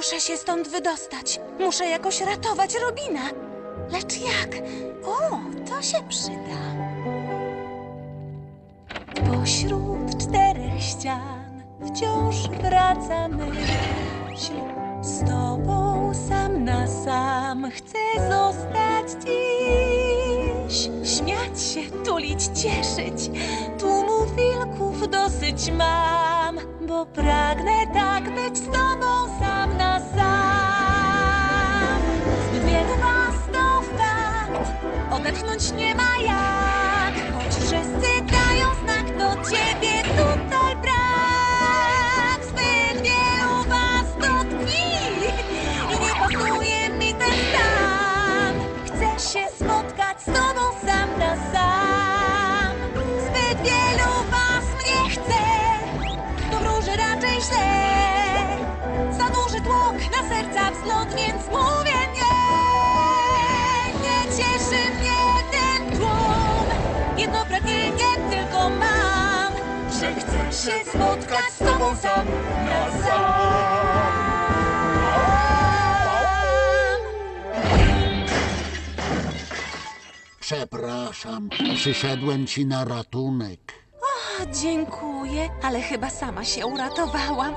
Muszę się stąd wydostać. Muszę jakoś ratować Robina. Lecz jak? O, to się przyda. Pośród czterech ścian wciąż wraca myśl. Z tobą sam na sam chcę zostać dziś. Śmiać się, tulić, cieszyć. Tłumu wilków dosyć mam, bo pragnę tak być z tobą sam na sam. Zbyt wielu was to fakt, odetchnąć nie ma jak. Choć wszyscy dają znak do ciebie tutaj brak. Zbyt wielu was to tkwi i nie pasuje mi ten stan. Chcę się spotkać z tobą źle. Za duży tłok na serca wzlot, więc mówię nie. Nie cieszy mnie ten tłum. Jedno pragnienie tylko mam, że chcę się spotkać z tobą sam na sam. Przepraszam, przyszedłem ci na ratunek. Dziękuję, ale chyba sama się uratowałam.